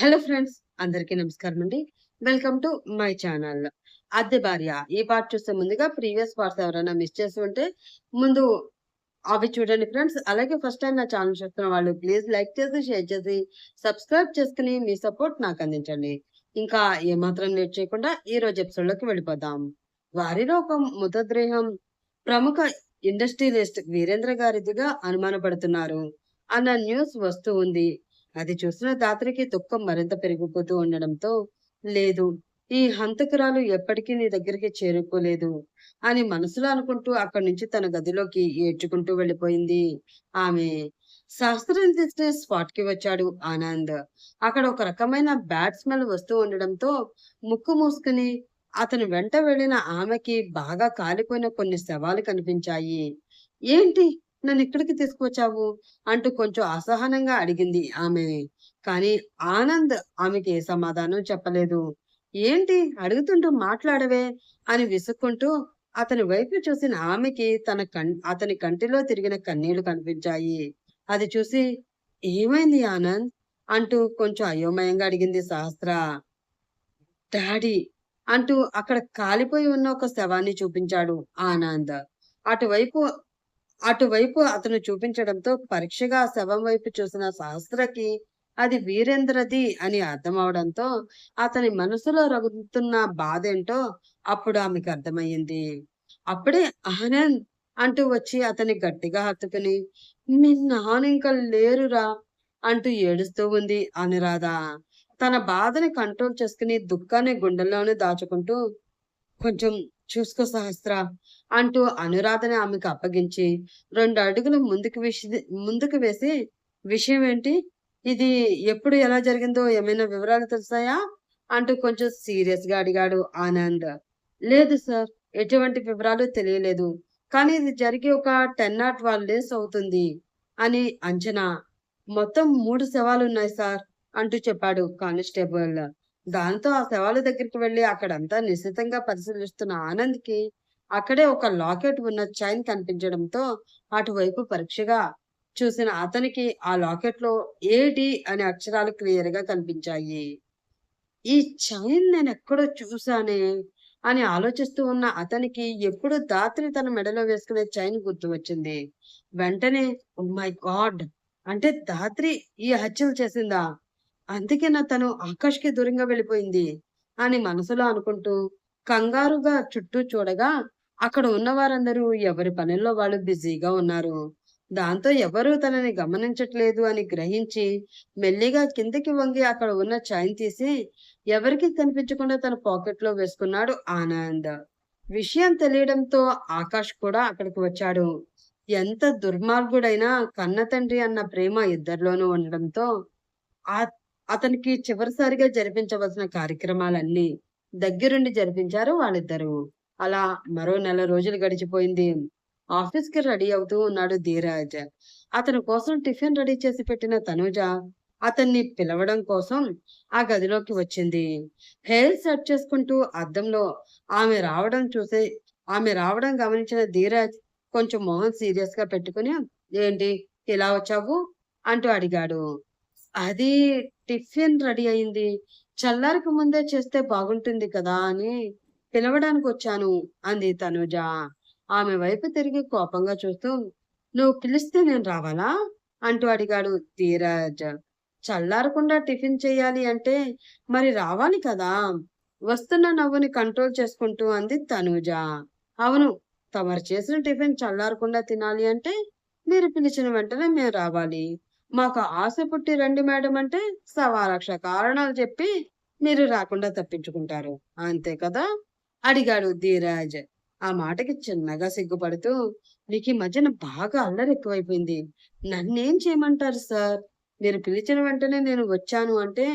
Hello friends అందరికీ నమస్కారం అండి. Welcome to my channel. అద్దె భార్య ఈ పార్ట్ చూస్తే ముందుగా ప్రీవియస్ పార్ట్స్ ఎవరైనా మిస్ చేసి ఉంటే ముందు అవి చూడండి ఫ్రెండ్స్. అలాగే ఫస్ట్ టైం నా ఛానల్ చూస్తున్న వాళ్ళు ప్లీజ్ లైక్ చేసి షేర్ చేసి సబ్స్క్రైబ్ చేసుకుని మీ సపోర్ట్ నాకు అందించండి. ఇంకా ఏమాత్రం లేట్ చేయకుండా ఈ రోజు ఎపిసోడ్లోకి వెళ్ళిపోదాం. వారిలో ఒక మృతదేహం. ప్రముఖ ఇండస్ట్రియలిస్ట్ వీరేంద్ర గారిదిగా అనుమానపడుతున్నారు. అన్న న్యూస్ వస్తూ ఉంది. అది చూసిన దాత్రికి దుఃఖం మరింత పెరిగిపోతూ ఉండడంతో లేదు ఈ హంతకురాలు ఎప్పటికీ నీ దగ్గరికి చేరుకోలేదు అని మనసులో అనుకుంటూ అక్కడి నుంచి తన గదిలోకి ఏడ్చుకుంటూ వెళ్ళిపోయింది. ఆమె శాస్త్రం తీసిన స్పాట్కి వచ్చాడు ఆనంద్. అక్కడ ఒక రకమైన బ్యాడ్ స్మెల్ వస్తూ ఉండడంతో ముక్కు మూసుకుని అతని వెంట వెళ్ళిన ఆమెకి బాగా కాలిపోయిన కొన్ని శవాలు కనిపించాయి. ఏంటి? నన్ను ఇక్కడికి తీసుకువచ్చావు? అంటూ కొంచెం అసహనంగా అడిగింది ఆమె. కానీ ఆనంద్ ఆమెకి ఏ సమాధానం చెప్పలేదు. ఏంటి? అడుగుతుంటూ మాట్లాడవే అని విసుక్కుంటూ అతని వైపు చూసిన ఆమెకి తన కం అతని కంటిలో తిరిగిన కన్నీళ్ళు కనిపించాయి. అది చూసి ఏమైంది ఆనంద్? అంటూ కొంచెం అయోమయంగా అడిగింది సహస్ర. డాడీ అంటూ అక్కడ కాలిపోయి ఉన్న ఒక శవాన్ని చూపించాడు ఆనంద్. అటువైపు అటువైపు అతను చూపించడంతో పరీక్షగా శవం వైపు చూసిన సహస్రకి అది వీరేంద్రది అని అర్థం అవడంతో అతని మనసులో రగుతున్న బాధేంటో అప్పుడు ఆమెకు అర్థమయ్యింది. అప్పుడే ఆనంద్ అంటూ వచ్చి అతని గట్టిగా హత్తుకుని మీ నాన్న ఇంకా లేరురా అంటూ ఏడుస్తూ ఉంది అనురాధ. తన బాధని కంట్రోల్ చేసుకుని దుఃఖాన్ని గుండెల్లోనే దాచుకుంటూ కొంచెం చూసుకో సహస్ర అంటూ అనురాధని ఆమెకు అప్పగించి రెండు అడుగులు ముందుకు విష ముందుకు వేసి విషయం ఏంటి? ఇది ఎప్పుడు ఎలా జరిగిందో ఏమైనా వివరాలు తెలుసాయా అంటూ కొంచెం సీరియస్గా అడిగాడు ఆనంద్. లేదు సార్ ఎటువంటి వివరాలు తెలియలేదు. కానీ ఇది జరిగి ఒక టెన్ నాట్ ట్వెల్వ్ డేస్ అవుతుంది అని అంచనా. మొత్తం మూడు శవాలు ఉన్నాయి సార్ అంటూ చెప్పాడు కానిస్టేబుల్. దాంతో ఆ శవాల దగ్గరికి వెళ్ళి అక్కడంతా నిశ్చితంగా పరిశీలిస్తున్న ఆనంద్కి అక్కడే ఒక లాకెట్ ఉన్న చైన్ కనిపించడంతో అటువైపు పరీక్షగా చూసిన అతనికి ఆ లాకెట్లో ఏడి అనే అక్షరాలు క్లియర్గా కనిపించాయి. ఈ చైన్ నేను ఎక్కడో చూసానే అని ఆలోచిస్తూ ఉన్న అతనికి ఎప్పుడు దాత్రి తన మెడలో వేసుకునే చైన్ గుర్తు వచ్చింది వెంటనే మై గాడ్! అంటే దాత్రి ఈ హత్యలు చేసిందా? అందుకే నా తను ఆకాష్కి దూరంగా వెళ్ళిపోయింది అని మనసులో అనుకుంటూ కంగారుగా చుట్టూ చూడగా అక్కడ ఉన్న వారందరూ ఎవరి పనుల్లో వాళ్ళు బిజీగా ఉన్నారు. దాంతో ఎవరూ తనని గమనించట్లేదు అని గ్రహించి మెల్లిగా కిందకి వంగి అక్కడ ఉన్న చైన్ తీసి ఎవరికి కనిపించకుండా తన పాకెట్లో వేసుకున్నాడు ఆనంద్. విషయం తెలియడంతో ఆకాష్ కూడా అక్కడికి వచ్చాడు. ఎంత దుర్మార్గుడైనా కన్న తండ్రి అన్న ప్రేమ ఇద్దరిలోనూ ఉండడంతో ఆ అతనికి చివరిసారిగా జరిపించవలసిన కార్యక్రమాలన్నీ దగ్గరుండి జరిపించారు వాళ్ళిద్దరూ. అలా మరో నెల రోజులు గడిచిపోయింది. ఆఫీస్కి రెడీ అవుతూ ఉన్నాడు ధీరాజ్. అతని కోసం టిఫిన్ రెడీ చేసి పెట్టిన తనుజ అతన్ని పిలవడం కోసం ఆ గదిలోకి వచ్చింది. హెయిర్ సెట్ చేసుకుంటూ అద్దంలో ఆమె రావడం చూసి ఆమె రావడం గమనించిన ధీరాజ్ కొంచెం మొహం సీరియస్గా పెట్టుకుని ఏంటి? ఇలా వచ్చావు? అంటూ అడిగాడు. అది టిఫిన్ రెడీ అయింది. చల్లారికి ముందే చేస్తే బాగుంటుంది కదా అని పిలవడానికి వచ్చాను అంది తనుజ. ఆమె వైపు తిరిగి కోపంగా చూస్తూ నువ్వు పిలిస్తే నేను రావాలా? అంటూ అడిగాడు ధీరజ్. చల్లారకుండా టిఫిన్ చేయాలి అంటే మరి రావాలి కదా? వస్తున్న నవ్వుని కంట్రోల్ చేసుకుంటూ అంది తనుజ. అవును తమరు చేసిన టిఫిన్ చల్లారకుండా తినాలి అంటే మీరు పిలిచిన వెంటనే మేము రావాలి. మాకు ఆశ పుట్టి రండి మేడం అంటే సవా లక్ష కారణాలు చెప్పి మీరు రాకుండా తప్పించుకుంటారు. అంతే కదా? అడిగాడు ధీరాజ్. ఆ మాటకి చిన్నగా సిగ్గుపడుతూ నీకు ఈ మధ్యన బాగా అల్లరి ఎక్కువైపోయింది. నన్నేం చేయమంటారు సార్? మీరు పిలిచిన వెంటనే నేను వచ్చాను అంటే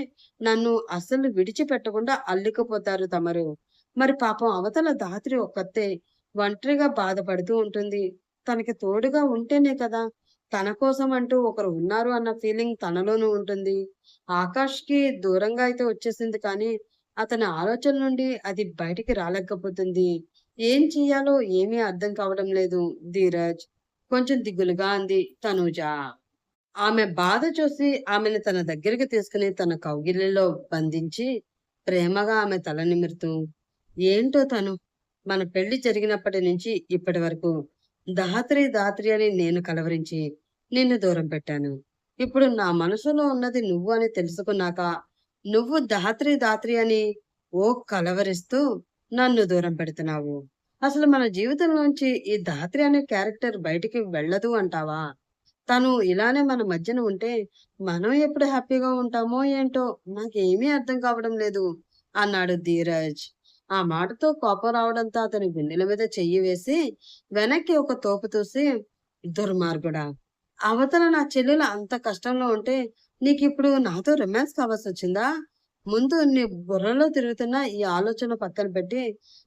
నన్ను అసలు విడిచిపెట్టకుండా అల్లుకుపోతారు తమరు. మరి పాపం అవతల దాత్రి ఒక్కతే ఒంటరిగా బాధపడుతూ ఉంటుంది. తనకి తోడుగా ఉంటేనే కదా. తన కోసం అంటూ ఒకరు ఉన్నారు అన్న ఫీలింగ్ తనలోనూ ఉంటుంది. ఆకాష్కి దూరంగా అయితే వచ్చేసింది కానీ అతని ఆలోచన నుండి అది బయటికి రాలేకపోతుంది. ఏం చెయ్యాలో ఏమీ అర్థం కావడం లేదు. ధీరజ్ కొంచెం దిగులుగా అంది. తనూజ ఆమె బాధ చూసి ఆమెను తన దగ్గరికి తీసుకుని తన కౌగిలిలో బంధించి ప్రేమగా ఆమె తల నిమురుతూ ఏంటో తను? మన పెళ్ళి జరిగినప్పటి నుంచి ఇప్పటి వరకు దాత్రి దాత్రి అని నేను కలవరించి నిన్ను దూరం పెట్టాను. ఇప్పుడు నా మనసులో ఉన్నది నువ్వు అని తెలుసుకున్నాక నువ్వు దాత్రి దాత్రి అని ఓ కలవరిస్తూ నన్ను దూరం పెడుతున్నావు. అసలు మన జీవితంలోంచి ఈ దాత్రి అనే క్యారెక్టర్ బయటికి వెళ్ళదు అంటావా? తను ఇలానే మన మధ్యన ఉంటే మనం ఎప్పుడు హ్యాపీగా ఉంటామో ఏంటో నాకేమీ అర్థం కావడం లేదు అన్నాడు ధీరజ్. ఆ మాటతో కోపం రావడంతో అతని గుండెల మీద చెయ్యి వేసి వెనక్కి ఒక తోపు తూసి దుర్మార్గుడా అవతల నా చెల్లెలు అంత కష్టంలో ఉంటే నీకు ఇప్పుడు నాతో రొమాన్స్ కావాల్సి వచ్చిందా? ముందు నీ బుర్రలో తిరుగుతున్న ఈ ఆలోచన పక్కన పెట్టి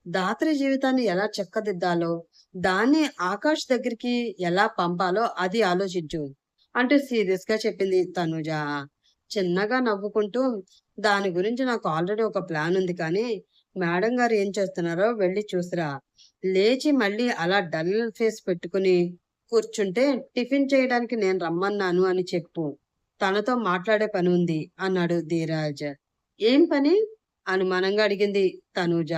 దాత్రి జీవితాన్ని ఎలా చెక్కదిద్దాలో దాన్ని ఆకాష్ దగ్గరికి ఎలా పంపాలో అది ఆలోచించు. అంటూ సీరియస్గా చెప్పింది తనుజ. చిన్నగా నవ్వుకుంటూ దాని గురించి నాకు ఆల్రెడీ ఒక ప్లాన్ ఉంది కానీ మేడం గారు ఏం చేస్తున్నారో వెళ్ళి చూసిరా. లేచి మళ్ళీ అలా డల్ ఫేస్ పెట్టుకుని కూర్చుంటే టిఫిన్ చేయడానికి నేను రమ్మన్నాను అని చెప్పు. తనతో మాట్లాడే పని ఉంది అన్నాడు ధీరాజ్. ఏం పని? అనుమానంగా అడిగింది తనూజ.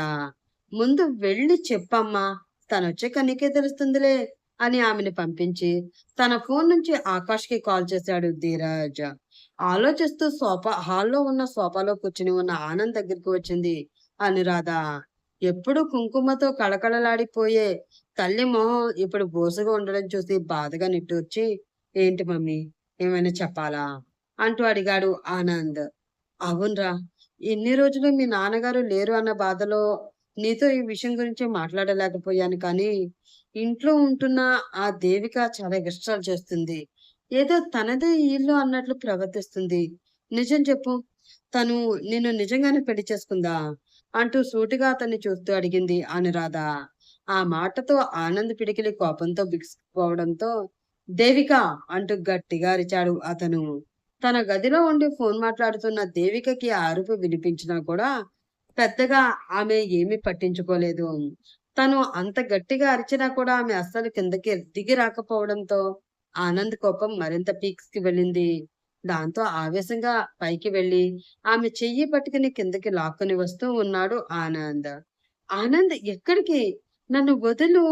ముందు వెళ్ళి చెప్పమ్మా తనొచ్చాక నీకే తెలుస్తుందిలే అని ఆమెను పంపించి తన ఫోన్ నుంచి ఆకాష్కి కాల్ చేశాడు ధీరాజ్. ఆలోచిస్తూ సోఫా హాల్లో ఉన్న సోఫాలో కూర్చుని ఉన్న ఆనంద్ దగ్గరికి వచ్చింది అనురాధ. ఎప్పుడు కుంకుమతో కళకళలాడిపోయే తల్లి మొహం ఇప్పుడు బోసుగా ఉండడం చూసి బాధగా నిట్టూర్చి ఏంటి మమ్మీ ఏమైనా చెప్పాలా? అంటూ అడిగాడు ఆనంద్. అవునరా ఎన్ని రోజులు మీ నాన్నగారు లేరు అన్న బాధలో నీతో ఈ విషయం గురించి మాట్లాడలేకపోయాను కానీ ఇంట్లో ఉంటున్న ఆ దేవిక చాలా ఎక్స్ట్రాలు చేస్తుంది. ఏదో తనదే ఇల్లు అన్నట్లు ప్రవర్తిస్తుంది. నిజం చెప్పు తను నిన్ను నిజంగానే పెళ్ళి చేసుకుందా? అంటూ సూటిగా అతన్ని చూస్తూ అడిగింది అనురాధ. ఆ మాటతో ఆనంద్ పిడికిలి కోపంతో బిగుసుకుపోవడంతో దేవిక అంటూ గట్టిగా అరిచాడు అతను. తన గదిలో ఉండి ఫోన్ మాట్లాడుతున్న దేవికకి ఆ అరుపు వినిపించినా కూడా పెద్దగా ఆమె ఏమీ పట్టించుకోలేదు. తను అంత గట్టిగా అరిచినా కూడా ఆమె అస్సలు కిందకి దిగి రాకపోవడంతో ఆనంద్ కోపం మరింత పీక్స్కి వెళ్ళింది. దాంతో ఆవేశంగా పైకి వెళ్ళి ఆమె చెయ్యి పట్టుకుని కిందకి లాక్కుని వస్తూ ఉన్నాడు ఆనంద్. ఆనంద్ ఎక్కడికి? నన్ను వదులు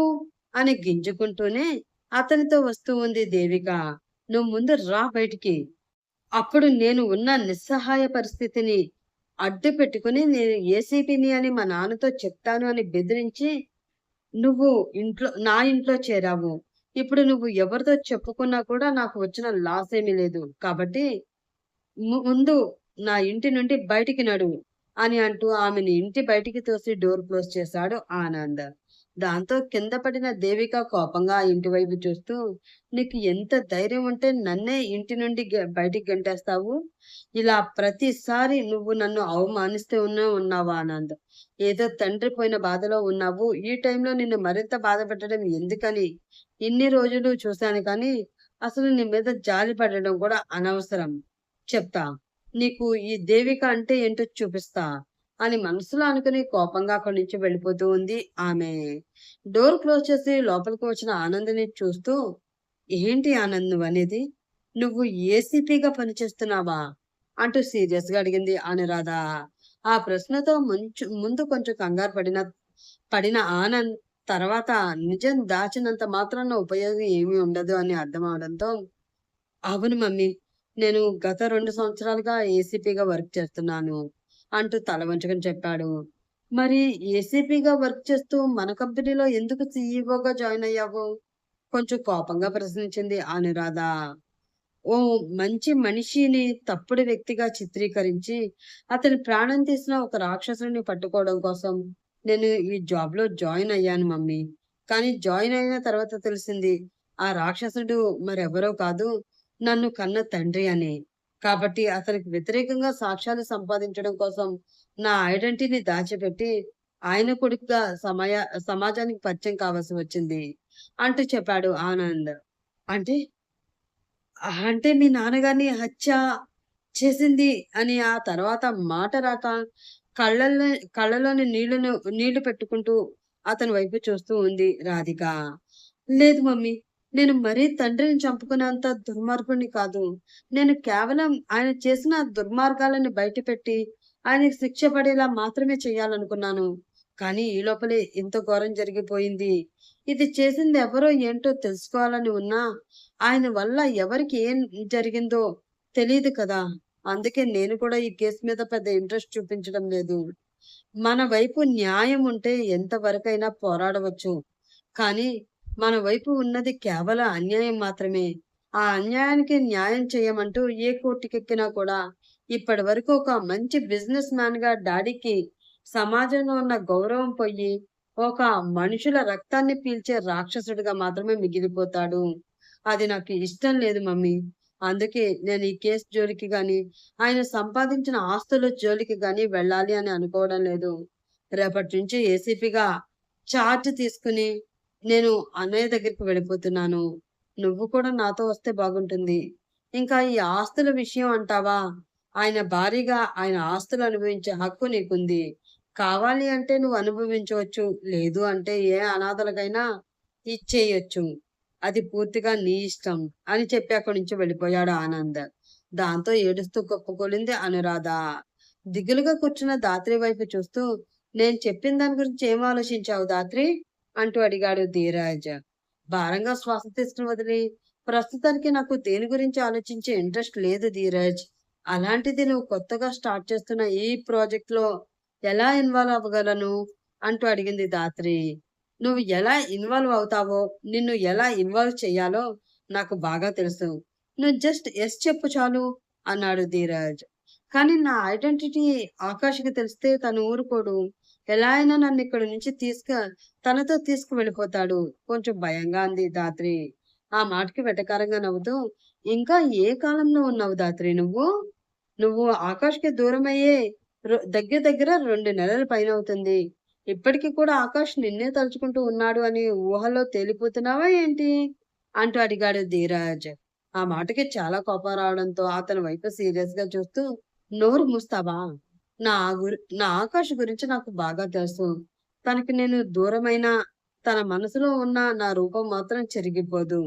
అని గింజుకుంటూనే అతనితో వస్తూ ఉంది దేవిక. నువ్వు ముందు రా బయటికి. అప్పుడు నేను ఉన్న నిస్సహాయ పరిస్థితిని అడ్డు పెట్టుకుని నేను ఏసీపీని అని మా నాన్నతో చెప్తాను అని బెదిరించి నువ్వు ఇంట్లో నా ఇంట్లో చేరావు. ఇప్పుడు నువ్వు ఎవరితో చెప్పుకున్నా కూడా నాకు వచ్చిన లాస్ ఏమీ లేదు. కాబట్టి ముందు నా ఇంటి నుండి బయటికి నడువు అని అంటూ ఆమెని ఇంటి బయటికి తోసి డోర్ క్లోజ్ చేశాడు ఆనంద్. దాంతో కింద పడిన దేవిక కోపంగా ఇంటివైపు ఇంటి వైపు చూస్తూ నీకు ఎంత ధైర్యం ఉంటే నన్నే ఇంటి నుండి బయటికి గంటేస్తావు? ఇలా ప్రతిసారి నువ్వు నన్ను అవమానిస్తూ ఉన్నా ఉన్నావా ఆనంద్? ఏదో తండ్రి పోయిన బాధలో ఉన్నావు. ఈ టైంలో నిన్ను మరింత బాధ పెట్టడం ఎందుకని? ఇన్ని రోజులు చూశాను కానీ అసలు నీ మీద జాలి పడడం కూడా అనవసరం. చెప్తా. నీకు ఈ దేవిక అంటే ఏంటో చూపిస్తా అని మనసులో అనుకుని కోపంగా అక్కడి నుంచి వెళ్ళిపోతూ ఉంది ఆమె. డోర్ క్లోజ్ చేసి లోపలికి వచ్చిన ఆనందని చూస్తూ ఏంటి ఆనంద్ నువ్వు అనేది? నువ్వు ఏసీపీగా పనిచేస్తున్నావా? అంటూ సీరియస్గా అడిగింది అనురాధ. ఆ ప్రశ్నతో ముంచు ముందు కొంచెం కంగారు పడిన పడిన ఆనంద్ తర్వాత నిజం దాచినంత మాత్రాన ఉపయోగం ఏమీ ఉండదు అని అర్థం అవడంతో అవును మమ్మీ నేను గత రెండు సంవత్సరాలుగా ఏసీపీగా వర్క్ చేస్తున్నాను అంటూ తల వంచుకొని చెప్పాడు. మరి ఏసీపీగా వర్క్ చేస్తూ మన కంపెనీలో ఎందుకు సీఈఓగా జాయిన్ అయ్యావు? కొంచెం కోపంగా ప్రశ్నించింది అనురాధ ఓ మంచి మనిషిని తప్పుడు వ్యక్తిగా చిత్రీకరించి అతని ప్రాణం తీసిన ఒక రాక్షసుని పట్టుకోవడం కోసం నేను ఈ జాబ్లో జాయిన్ అయ్యాను మమ్మీ. కానీ జాయిన్ అయిన తర్వాత తెలిసింది ఆ రాక్షసుడు మరెవరో కాదు నన్ను కన్న తండ్రి అని. కాబట్టి అతనికి వ్యతిరేకంగా సాక్ష్యాలు సంపాదించడం కోసం నా ఐడెంటిటీని దాచిపెట్టి ఆయన కొడుకుగా సమయ సమాజానికి పరిచయం కావాల్సి వచ్చింది అంటూ చెప్పాడు ఆనంద్. అంటే అంటే మీ నాన్నగారిని హత్య చేసింది అని ఆ తర్వాత మాట రాక కళ్ళల్లో కళ్ళలోని నీళ్ళను నీళ్ళు పెట్టుకుంటూ అతని వైపు చూస్తూ ఉంది రాధిక. లేదు మమ్మీ నేను మరీ తండ్రిని చంపుకునేంత దుర్మార్గుడిని కాదు. నేను కేవలం ఆయన చేసిన దుర్మార్గాలను బయటపెట్టి ఆయనకు శిక్ష పడేలా మాత్రమే చేయాలనుకున్నాను. కానీ ఈ లోపలే ఇంత ఘోరం జరిగిపోయింది. ఇది చేసింది ఎవరో ఏంటో తెలుసుకోవాలని ఉన్నా ఆయన వల్ల ఎవరికి ఏం జరిగిందో తెలియదు కదా. అందుకే నేను కూడా ఈ కేసు మీద పెద్ద ఇంట్రెస్ట్ చూపించడం లేదు. మన వైపు న్యాయం ఉంటే ఎంతవరకైనా పోరాడవచ్చు. కానీ మన వైపు ఉన్నది కేవలం అన్యాయం మాత్రమే. ఆ అన్యాయానికి న్యాయం చేయమంటూ ఏ కోర్టుకెక్కినా కూడా ఇప్పటి వరకు ఒక మంచి బిజినెస్ మ్యాన్గా డాడీకి సమాజంలో ఉన్న గౌరవం పోయి ఒక మనుషుల రక్తాన్ని పీల్చే రాక్షసుడిగా మాత్రమే మిగిలిపోతాడు. అది నాకు ఇష్టం లేదు మమ్మీ. అందుకే నేను ఈ కేసు జోలికి గాని ఆయన సంపాదించిన ఆస్తుల జోలికి గాని వెళ్ళాలి అని అనుకోవడం లేదు. రేపటి నుంచి ఏసీపీగా చార్జ్ తీసుకుని నేను అన్నయ్య దగ్గరికి వెళ్ళిపోతున్నాను. నువ్వు కూడా నాతో వస్తే బాగుంటుంది. ఇంకా ఈ ఆస్తుల విషయం అంటావా? ఆయన భారీగా ఆయన ఆస్తులు అనుభవించే హక్కు నీకుంది. కావాలి అంటే నువ్వు అనుభవించవచ్చు లేదు అంటే ఏ అనాథలకైనా ఇచ్చేయచ్చు. అది పూర్తిగా నీ ఇష్టం అని చెప్పి అక్కడి నుంచి వెళ్ళిపోయాడు ఆనంద్. దాంతో ఏడుస్తూ కుప్పకొలింది అనురాధ. దిగులుగా కూర్చున్న దాత్రి వైపు చూస్తూ నేను చెప్పిన దాని గురించి ఏం ఆలోచించావు దాత్రి? అంటూ అడిగాడు ధీరాజ్. భారంగా శ్వాస తీసుకుని వదిలి ప్రస్తుతానికి నాకు దేని గురించి ఆలోచించే ఇంట్రెస్ట్ లేదు ధీరాజ్. అలాంటిది నువ్వు కొత్తగా స్టార్ట్ చేస్తున్న ఈ ప్రాజెక్ట్లో ఎలా ఇన్వాల్వ్ అవ్వగలను అంటూ అడిగింది దాత్రి. నువ్వు ఎలా ఇన్వాల్వ్ అవుతావో నిన్ను ఎలా ఇన్వాల్వ్ చేయాలో నాకు బాగా తెలుసు. నువ్వు జస్ట్ ఎస్ చెప్పు చాలు అన్నాడు ధీరజ్. కానీ నా ఐడెంటిటీ ఆకాష్కి తెలిస్తే తను ఊరుకోడు. ఎలా అయినా నన్ను ఇక్కడి నుంచి తీసుక తనతో తీసుకు వెళ్ళిపోతాడు కొంచెం భయంగా అంది దాత్రి. ఆ మాటకి వెటకారంగా నవ్వుతూ ఇంకా ఏ కాలంలో ఉన్నావు దాత్రి నువ్వు? నువ్వు ఆకాష్కి దూరమయ్యే దగ్గర దగ్గర రెండు నెలల పైన అవుతుంది ఇప్పటికీ కూడా ఆకాష్ నిన్నే తలుచుకుంటూ ఉన్నాడు అని ఊహలో తేలిపోతున్నావా ఏంటి? అంటూ అడిగాడు ధీరాజ్. ఆ మాటకి చాలా కోపం రావడంతో అతని వైపు సీరియస్గా చూస్తూ నోరు మూస్తావా? నా గురి నా ఆకాష్ గురించి నాకు బాగా తెలుసు. తనకి నేను దూరమైన తన మనసులో ఉన్న నా రూపం మాత్రం చెరిగిపోదు.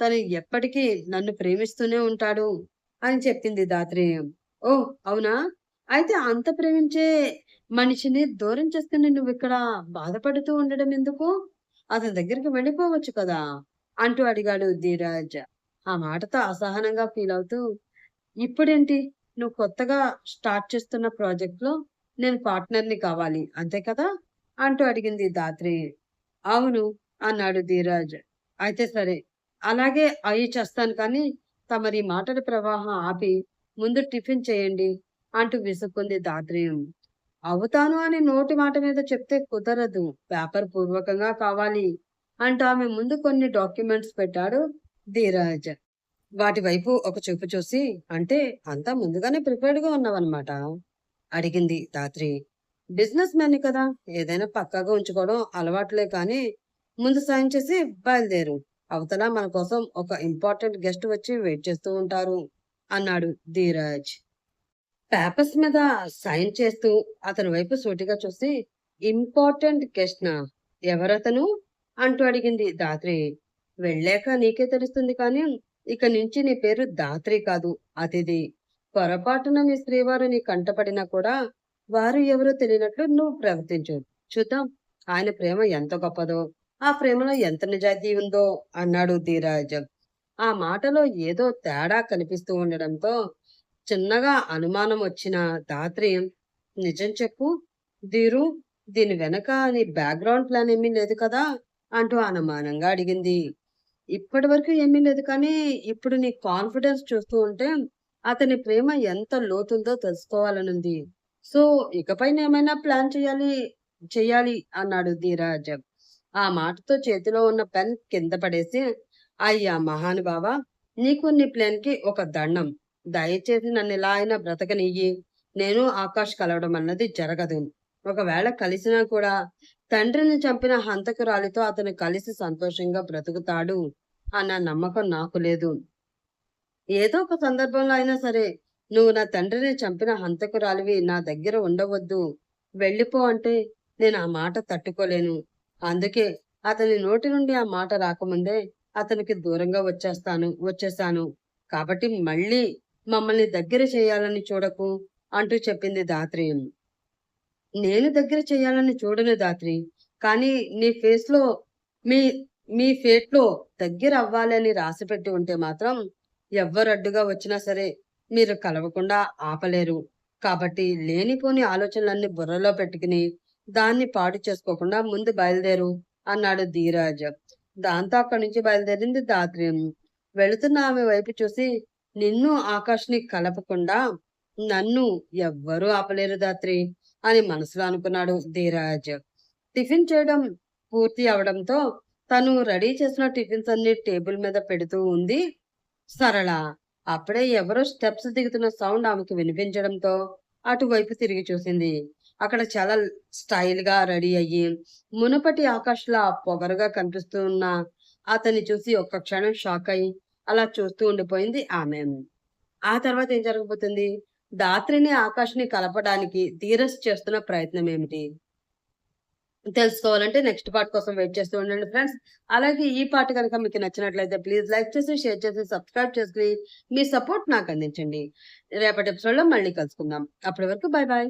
తను ఎప్పటికీ నన్ను ప్రేమిస్తూనే ఉంటాడు అని చెప్పింది దాత్రేయం ఓ అవునా? అయితే అంత ప్రేమించే మనిషిని దూరం చేసుకుని నువ్వు ఇక్కడ బాధపడుతూ ఉండడం ఎందుకు? అతని దగ్గరికి వెళ్ళిపోవచ్చు కదా! అంటూ అడిగాడు ధీరాజ్. ఆ మాటతో అసహనంగా ఫీల్ అవుతూ ఇప్పుడేంటి? నువ్వు కొత్తగా స్టార్ట్ చేస్తున్న ప్రాజెక్ట్లో నేను పార్ట్నర్ని కావాలి అంతే కదా? అంటూ అడిగింది దాత్రి అవును అన్నాడు ధీరాజ్. అయితే సరే అలాగే అయ్యి చేస్తాను కానీ తమరి మాటల ప్రవాహం ఆపి ముందు టిఫిన్ చేయండి అంటూ విసుక్కుంది దాత్రి అవుతాను అని నోటి మాట మీద చెప్తే కుదరదు పేపర్ పూర్వకంగా కావాలి అంటూ ఆమె ముందు కొన్ని డాక్యుమెంట్స్ పెట్టాడు ధీరాజ్. వాటి వైపు ఒక చూపు చూసి అంటే అంతా ముందుగానే ప్రిపేర్డ్గా ఉన్నావన్నమాట? అడిగింది దాత్రి బిజినెస్ మ్యాన్ కదా ఏదైనా పక్కాగా ఉంచుకోవడం అలవాట్లే కానీ ముందు సాయం చేసి బయలుదేరు. అవతల మన కోసం ఒక ఇంపార్టెంట్ గెస్ట్ వచ్చి వెయిట్ చేస్తూ ఉంటారు. అన్నాడు ధీరాజ్. పేపర్స్ మీద సైన్ చేస్తూ అతని వైపు సూటిగా చూసి ఇంపార్టెంట్ కృష్ణ ఎవరతను? అంటూ అడిగింది దాత్రి వెళ్ళాక నీకే తెలుస్తుంది కానీ ఇక నుంచి నీ పేరు దాత్రి కాదు అతిథి. పొరపాటున మీ శ్రీవారు నీ కంటపడినా కూడా వారు ఎవరో తెలియనట్లు నువ్వు ప్రవర్తించు. చూద్దాం. ఆయన ప్రేమ ఎంత గొప్పదో ఆ ప్రేమలో ఎంత నిజాయితీ ఉందో అన్నాడు ధీరాజ్. ఆ మాటలో ఏదో తేడా కనిపిస్తూ ఉండడంతో చిన్నగా అనుమానం వచ్చిన దాత్రి నిజం చెప్పు దీరు దీని వెనక నీ బ్యాక్గ్రౌండ్ ప్లాన్ ఏమీ లేదు కదా? అంటూ అనుమానంగా అడిగింది. ఇప్పటి వరకు ఏమీ లేదు కానీ ఇప్పుడు నీ కాన్ఫిడెన్స్ చూస్తూ ఉంటే అతని ప్రేమ ఎంత లోతుందో తెలుసుకోవాలనుంది. సో ఇకపైన ఏమైనా ప్లాన్ చేయాలి చెయ్యాలి అన్నాడు ధీరాజ్. ఆ మాటతో చేతిలో ఉన్న పెన్ కింద పడేసి అయ్యా మహానుభావ నీకు నీ ప్లాన్కి ఒక దండం. దయచేసి నన్ను ఎలా అయినా బ్రతకనియ్యి. నేను ఆకాష్ కలవడం అన్నది జరగదు. ఒకవేళ కలిసినా కూడా తండ్రిని చంపిన హంతకురాలితో అతను కలిసి సంతోషంగా బ్రతుకుతాడు అన్న నమ్మకం నాకు లేదు. ఏదో ఒక సందర్భంలో అయినా సరే నువ్వు నా తండ్రిని చంపిన హంతకురాలివి నా దగ్గర ఉండవద్దు. వెళ్ళిపో అంటే నేను ఆ మాట తట్టుకోలేను. అందుకే అతని నోటి నుండి ఆ మాట రాకముందే అతనికి దూరంగా వచ్చేస్తాను వచ్చేసాను కాబట్టి మళ్ళీ మమ్మల్ని దగ్గర చేయాలని చూడకు అంటూ చెప్పింది దాత్రి. నేను దగ్గర చేయాలని చూడను దాత్రి. కానీ నీ ఫేస్లో మీ మీ ఫేట్లో దగ్గర అవ్వాలని రాసి పెట్టి ఉంటే మాత్రం ఎవ్వరు అడ్డుగా వచ్చినా సరే మీరు కలవకుండా ఆపలేరు. కాబట్టి లేనిపోని ఆలోచనలన్నీ బుర్రలో పెట్టుకుని దాన్ని పాడు చేసుకోకుండా ముందు బయలుదేరు అన్నాడు ధీరాజ్. దాంతో అక్కడి నుంచి బయలుదేరింది దాత్రి వెళుతున్న ఆమె వైపు చూసి నిన్ను ఆకాష్ని కలపకుండా నన్ను ఎవ్వరూ ఆపలేరు దాత్రి అని మనసులో అనుకున్నాడు ధీరాజ్. టిఫిన్ చేయడం పూర్తి అవడంతో తను రెడీ చేసిన టిఫిన్స్ అన్ని టేబుల్ మీద పెడుతూ ఉంది. సరళ అప్పుడే ఎవరో స్టెప్స్ దిగుతున్న సౌండ్ ఆమెకు వినిపించడంతో అటువైపు తిరిగి చూసింది. అక్కడ చాలా స్టైల్గా రెడీ అయ్యి మునుపటి ఆకాష్లా పొగరుగా కనిపిస్తూ ఉన్న అతన్ని చూసి ఒక్క క్షణం షాక్ అయి అలా చూస్తూ ఉండిపోయింది ఆమె. ఆ తర్వాత ఏం జరగబోతుంది? దాత్రిని ఆకాష్ని కలపడానికి ధీరస్ చేస్తున్న ప్రయత్నం ఏమిటి? తెలుసుకోవాలంటే నెక్స్ట్ పార్ట్ కోసం వెయిట్ చేస్తూ ఉండండి ఫ్రెండ్స్. అలాగే ఈ పార్ట్ కనుక మీకు నచ్చినట్లయితే ప్లీజ్ లైక్ చేసి షేర్ చేసి సబ్స్క్రైబ్ చేసుకుని మీ సపోర్ట్ నాకు అందించండి. రేపటి ఎపిసోడ్లో మళ్ళీ కలుసుకుందాం. అప్పటి వరకు బాయ్ బాయ్